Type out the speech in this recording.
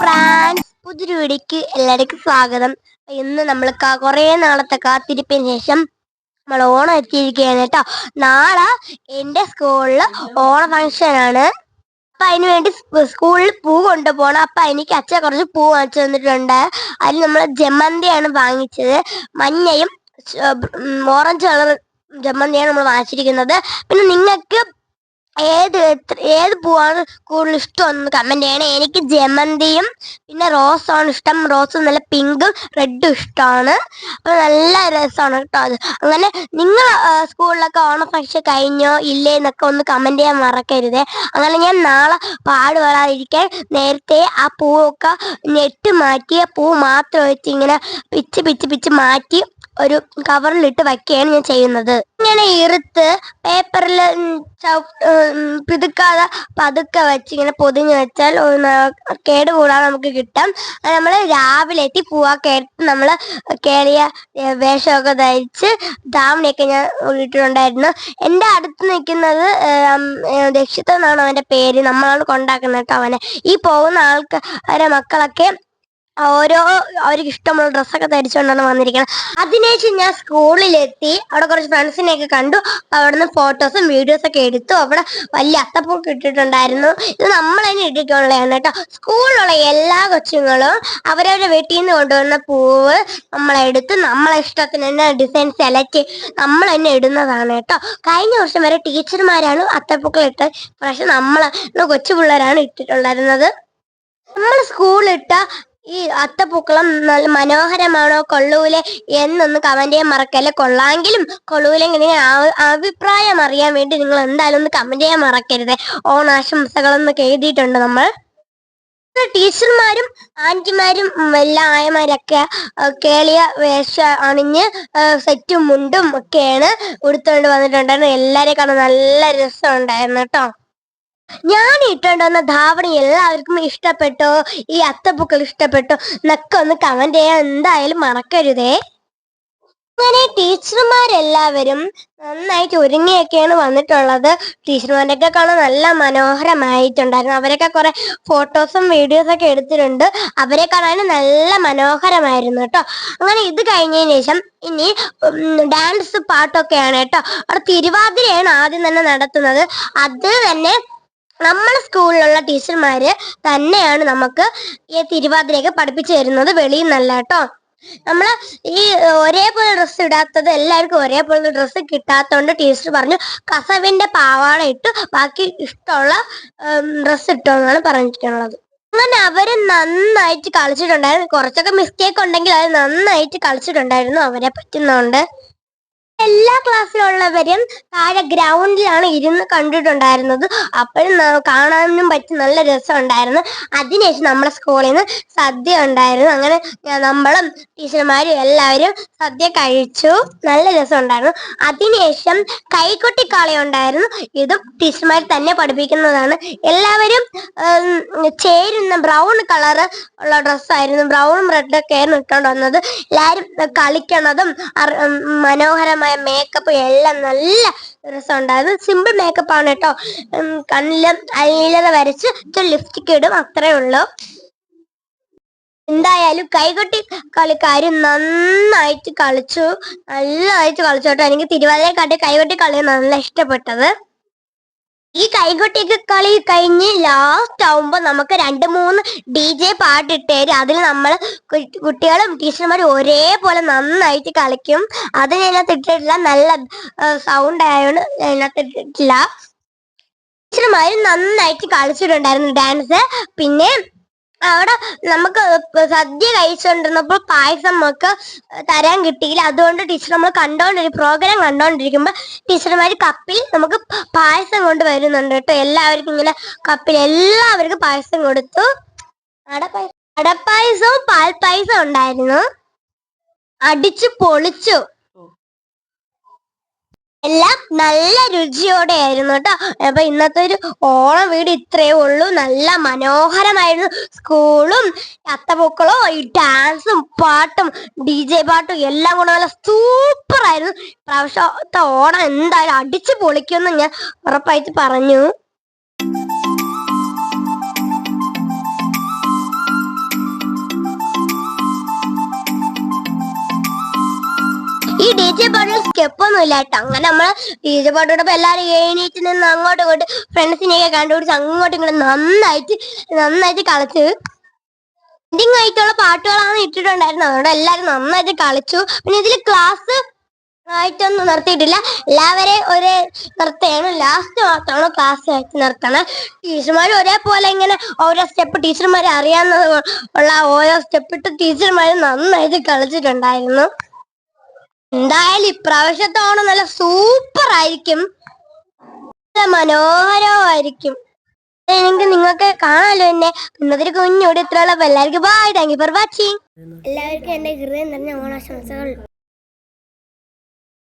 France പുതിയൊരു വീഡിയോക്ക് എല്ലാവർക്കും സ്വാഗതം. ഇന്ന് നമ്മൾ കുറേ നാളത്തെ കാത്തിരിപ്പിന് ശേഷം നമ്മൾ ഓണം എത്തിയിരിക്കുകയാണ് കേട്ടോ. നാളെ എന്റെ സ്കൂളിൽ ഓണ ഫംഗ്ഷനാണ്. അപ്പൊ അതിന് വേണ്ടി സ്കൂളിൽ പൂ കൊണ്ടുപോകണം അപ്പൊ എനിക്ക് അച്ഛൻ കുറച്ച് പൂ വാങ്ങിച്ചു തന്നിട്ടുണ്ട്. അതിൽ നമ്മൾ ജമന്തിയാണ് വാങ്ങിച്ചത്. മഞ്ഞയും ഓറഞ്ച് കളർ ജമന്തിയാണ് നമ്മൾ വാങ്ങിച്ചിരിക്കുന്നത്. പിന്നെ നിങ്ങൾക്ക് ഏത് ഏത് പൂവാണ് കൂടുതൽ ഇഷ്ടം എന്ന് കമന്റ് ചെയ്യണേ. എനിക്ക് ജമന്തിയും പിന്നെ റോസ് ആണ് ഇഷ്ടം. റോസ് നല്ല പിങ്കും റെഡും ഇഷ്ടമാണ്. അപ്പൊ നല്ല രസമാണ് കേട്ടോ അത്. അങ്ങനെ നിങ്ങൾ സ്കൂളിലൊക്കെ ഓണ ഫംഗ്ഷൻ കഴിഞ്ഞോ ഇല്ലേ എന്നൊക്കെ ഒന്ന് കമന്റ് ചെയ്യാൻ മറക്കരുത്. അങ്ങനെ ഞാൻ നാളെ പാട് വരാതിരിക്കാൻ നേരത്തെ ആ പൂവൊക്കെ നെറ്റ് മാറ്റി പൂ മാത്രം വെച്ച് ഇങ്ങനെ പിച്ച് പിച്ച് പിച്ച് മാറ്റി ഒരു കവറിലിട്ട് വയ്ക്കുകയാണ് ഞാൻ ചെയ്യുന്നത്. ഇങ്ങനെ ഇറുത്ത് പേപ്പറിൽ പിതുക്കാതെ പതുക്കെ വെച്ച് ഇങ്ങനെ പൊതിഞ്ഞ് വെച്ചാൽ കേട് കൂടാതെ നമുക്ക് കിട്ടും. നമ്മൾ രാവിലെ എത്തി പോവാ കേട്ട് നമ്മൾ കേളിയ ഏ, വേഷമൊക്കെ ധരിച്ച് ധാവണിയൊക്കെ ഞാൻ ഇട്ടിട്ടുണ്ടായിരുന്നു. എന്റെ അടുത്ത് നിൽക്കുന്നത് ദക്ഷിത്ത എന്നാണ് അവന്റെ പേര്. നമ്മളാണ് കൊണ്ടാക്കുന്നത് കേട്ടോ അവനെ. ഈ പോകുന്ന ആൾക്കാരെ മക്കളൊക്കെ ഓരോ അവർക്ക് ഇഷ്ടമുള്ള ഡ്രസ്സൊക്കെ ധരിച്ചുകൊണ്ടാണ് വന്നിരിക്കുന്നത്. അതിനുശേഷം ഞാൻ സ്കൂളിലെത്തി. അവിടെ കുറച്ച് ഫ്രണ്ട്സിനെയൊക്കെ കണ്ടു. അവിടുന്ന് ഫോട്ടോസും വീഡിയോസും ഒക്കെ എടുത്തു. അവിടെ വലിയ അത്തപ്പൂക്ക് ഇട്ടിട്ടുണ്ടായിരുന്നു. ഇത് നമ്മൾ തന്നെ ഇട്ടിട്ടുള്ളതാണ് കേട്ടോ. സ്കൂളിലുള്ള എല്ലാ കൊച്ചുങ്ങളും അവരവരുടെ വീട്ടിൽ നിന്ന് കൊണ്ടുവന്ന പൂവ് നമ്മളെടുത്ത് നമ്മളെ ഇഷ്ടത്തിന് തന്നെ ഡിസൈൻ സെലക്ട് നമ്മൾ തന്നെ ഇടുന്നതാണ് കേട്ടോ. കഴിഞ്ഞ വർഷം വരെ ടീച്ചർമാരാണ് അത്തപ്പൂക്കൾ ഇട്ടത് പക്ഷെ നമ്മൾ കൊച്ചു പിള്ളേരാണ് ഇട്ടിട്ടുണ്ടായിരുന്നത്. നമ്മൾ സ്കൂളിട്ട ഈ അത്തപ്പൂക്കളം നല്ല മനോഹരമാണോ കൊള്ളൂലെ എന്നൊന്ന് കമന്റ് ചെയ്യാൻ മറക്കല്ലേ? കൊള്ളാമെങ്കിലും കൊള്ളൂലെങ്കിൽ അഭിപ്രായം അറിയാൻ വേണ്ടി നിങ്ങൾ എന്തായാലും ഒന്ന് കമന്റ് ചെയ്യാൻ മറക്കരുത്. ഓണാശംസകളെന്നൊക്കെ എഴുതിയിട്ടുണ്ട് നമ്മൾ. ടീച്ചർമാരും ആന്റിമാരും എല്ലാ ആയമാരൊക്കെ കേളിയ വേഷ അണിഞ്ഞ് സെറ്റും മുണ്ടും ഒക്കെയാണ് ഉടുത്തോണ്ട് വന്നിട്ടുണ്ടായിരുന്നു. എല്ലാരെയും കാണാൻ നല്ല രസം ഉണ്ടായിരുന്നു കേട്ടോ. ഞാൻ ഇട്ടുണ്ടെന്ന ധാവണി എല്ലാവർക്കും ഇഷ്ടപ്പെട്ടോ? ഈ അത്തപ്പൂക്കൾ ഇഷ്ടപ്പെട്ടോ? എന്നൊക്കെ ഒന്ന് കമന്റ് ചെയ്യാൻ എന്തായാലും മറക്കരുതേ. അങ്ങനെ ടീച്ചർമാരെല്ലാവരും നന്നായിട്ട് ഒരുങ്ങിയൊക്കെയാണ് വന്നിട്ടുള്ളത്. ടീച്ചർമാരൊക്കെ കാണാൻ നല്ല മനോഹരമായിട്ടുണ്ടായിരുന്നു. അവരൊക്കെ കുറെ ഫോട്ടോസും വീഡിയോസും ഒക്കെ എടുത്തിട്ടുണ്ട്. അവരെ കാണാൻ നല്ല മനോഹരമായിരുന്നു കേട്ടോ. അങ്ങനെ ഇത് കഴിഞ്ഞതിന് ശേഷം ഇനി ഡാൻസ് പാട്ടൊക്കെയാണ് കേട്ടോ. അവിടെ തിരുവാതിരയാണ് ആദ്യം തന്നെ നടത്തുന്നത്. അത് തന്നെ നമ്മളെ സ്കൂളിലുള്ള ടീച്ചർമാര് തന്നെയാണ് നമുക്ക് ഈ തിരുവാതിരയൊക്കെ പഠിപ്പിച്ചു തരുന്നത് വെളിയിൽ നിന്നല്ല കേട്ടോ. നമ്മൾ ഈ ഒരേപോലെ ഡ്രസ്സ് ഇടാത്തത് എല്ലാവർക്കും ഒരേപോലെ ഡ്രസ്സ് കിട്ടാത്തതുകൊണ്ട് ടീച്ചർ പറഞ്ഞു കസവിന്റെ പാവാട ഇട്ട് ബാക്കി ഇഷ്ടമുള്ള ഡ്രസ്സ് ഇട്ടോന്നാണ് പറഞ്ഞിട്ടുള്ളത്. അങ്ങനെ അവർ നന്നായിട്ട് കളിച്ചിട്ടുണ്ടായിരുന്നു. കുറച്ചൊക്കെ മിസ്റ്റേക്ക് ഉണ്ടെങ്കിൽ അത് നന്നായിട്ട് കളിച്ചിട്ടുണ്ടായിരുന്നു അവരെ പറ്റുന്നോണ്ട്. എല്ലാ ക്ലാസ്സിലുള്ളവരും താഴെ ഗ്രൗണ്ടിലാണ് ഇരുന്ന് കണ്ടിട്ടുണ്ടായിരുന്നത്. അപ്പോഴും കാണാനും പറ്റി നല്ല രസം ഉണ്ടായിരുന്നു അതിനുശേഷം നമ്മുടെ സ്കൂളിൽ നിന്ന് സദ്യ ഉണ്ടായിരുന്നു. അങ്ങനെ നമ്മളും ടീച്ചർമാരും എല്ലാവരും സദ്യ കഴിച്ചു. നല്ല രസം ഉണ്ടായിരുന്നു അതിനുശേഷം കൈകൊട്ടിക്കളി ഉണ്ടായിരുന്നു. ഇതും ടീച്ചർമാർ തന്നെ പഠിപ്പിക്കുന്നതാണ്. എല്ലാവരും ചേരുന്ന ബ്രൗൺ കളർ ഉള്ള ഡ്രസ്സായിരുന്നു. ബ്രൗണും റെഡൊക്കെ ആയിരുന്നു ഇട്ടുകൊണ്ട് വന്നത്. എല്ലാവരും കളിക്കണതും അർ- മനോഹരമായ മേക്കപ്പ് എല്ലാം നല്ല രസമുണ്ടായിരുന്നു. സിമ്പിൾ മേക്കപ്പ് ആണ് കേട്ടോ കണ്ണിലും ഐലർ വരച്ച് ലിപ്സ്റ്റിക് ഇടും അത്രേ ഉള്ളൂ. എന്തായാലും കൈകൊട്ടി കളിക്കാര് നന്നായിട്ട് കളിച്ചു. നല്ലതായിട്ട് കളിച്ചു കേട്ടോ എനിക്ക് തിരുവാതിരക്കാട്ടി കൈകൊട്ടി കളി നല്ല ഇഷ്ടപ്പെട്ടത്. ഈ കൈകൊട്ടിക്ക് കളി കഴിഞ്ഞ് ലാസ്റ്റ് ആവുമ്പോ നമുക്ക് രണ്ട് മൂന്ന് ഡി ജെ പാട്ടിട്ട് തരും. അതിൽ നമ്മൾ കുട്ടികളും ടീച്ചർമാരും ഒരേപോലെ നന്നായിട്ട് കളിക്കും. അത് അതിനകത്ത് ഇട്ടിട്ടില്ല. നല്ല സൗണ്ട് ആയതുകൊണ്ട് അതിനകത്ത് ഇട്ടിട്ടില്ല. ടീച്ചർമാര് നന്നായിട്ട് കളിച്ചിട്ടുണ്ടായിരുന്നു ഡാൻസ് പിന്നെ അവിടെ നമുക്ക് സദ്യ കഴിച്ചുകൊണ്ടിരുന്നപ്പോൾ പായസം നമുക്ക് തരാൻ കിട്ടിയില്ല. അതുകൊണ്ട് ടീച്ചർ നമ്മൾ കണ്ടോണ്ടിരി പ്രോഗ്രാം കണ്ടോണ്ടിരിക്കുമ്പോൾ ടീച്ചർമാർ കപ്പിൽ നമുക്ക് പായസം കൊണ്ട് വരുന്നുണ്ട് കേട്ടോ. എല്ലാവർക്കും ഇങ്ങനെ കപ്പിൽ എല്ലാവർക്കും പായസം കൊടുത്തു. അടപ്പായ- അടപ്പായസവും പാൽപ്പായസവും ഉണ്ടായിരുന്നു. അടിച്ചു പൊളിച്ചു. എല്ലാം നല്ല രുചിയോടെ ആയിരുന്നു കേട്ടോ. അപ്പൊ ഇന്നത്തെ ഒരു ഓണം വീട് ഇത്രയേ ഉള്ളൂ. നല്ല മനോഹരമായിരുന്നു. സ്കൂളും അത്തപൂക്കളും ഈ ഡാൻസും പാട്ടും ഡി ജെ പാട്ടും എല്ലാം കൂടെ നല്ല സൂപ്പർ ആയിരുന്നു പ്രാവശ്യത്തെ ഓണം എന്തായാലും അടിച്ചു പൊളിക്കുമെന്ന് ഞാൻ ഉറപ്പായിട്ട് പറഞ്ഞു. ഈ ഡി ജെ സ്റ്റെപ്പ് ഒന്നും ഇല്ല കേട്ടോ. അങ്ങനെ നമ്മൾ ഡി ജെ പാട്ടോടൊപ്പം എല്ലാരും എഴുന്നേറ്റ് നിന്ന് അങ്ങോട്ടും ഇങ്ങോട്ട് ഫ്രണ്ട്സിനെയൊക്കെ കണ്ടുപിടിച്ച് അങ്ങോട്ടും ഇങ്ങോട്ട് നന്നായിട്ട് നന്നായിട്ട് കളിച്ച് എൻഡിങ് ആയിട്ടുള്ള പാട്ടുകളാണ് ഇട്ടിട്ടുണ്ടായിരുന്നത്. അതുകൊണ്ട് എല്ലാരും നന്നായിട്ട് കളിച്ചു. പിന്നെ ഇതിൽ ക്ലാസ് ആയിട്ടൊന്നും നിർത്തിയിട്ടില്ല. എല്ലാവരെയും ഒരേ നിർത്തുകയാണ്. ലാസ്റ്റ് മാത്രമാണ് ക്ലാസ് ആയിട്ട് നിർത്തണം. ടീച്ചർമാർ ഒരേപോലെ ഇങ്ങനെ ഓരോ സ്റ്റെപ്പ് ടീച്ചർമാരെ അറിയാവുന്നത് ഉള്ള ഓരോ സ്റ്റെപ്പ് ഇട്ട് ടീച്ചർമാർ നന്നായിട്ട് കളിച്ചിട്ടുണ്ടായിരുന്നു. എന്തായാലും ഇപ്രാവശ്യത്തെ ഓണം നല്ല സൂപ്പർ ആയിരിക്കും നല്ല മനോഹരമായിരിക്കും. എനിക്ക് നിങ്ങൾക്ക് കാണാലോ എന്നെ. ഇന്നത്തെ കുഞ്ഞോട് ഇത്രയുള്ള എല്ലാവർക്കും bye thank you for watching എല്ലാവർക്കും എന്റെ ഹൃദയം നിറഞ്ഞ ഓണാശംസകൾ.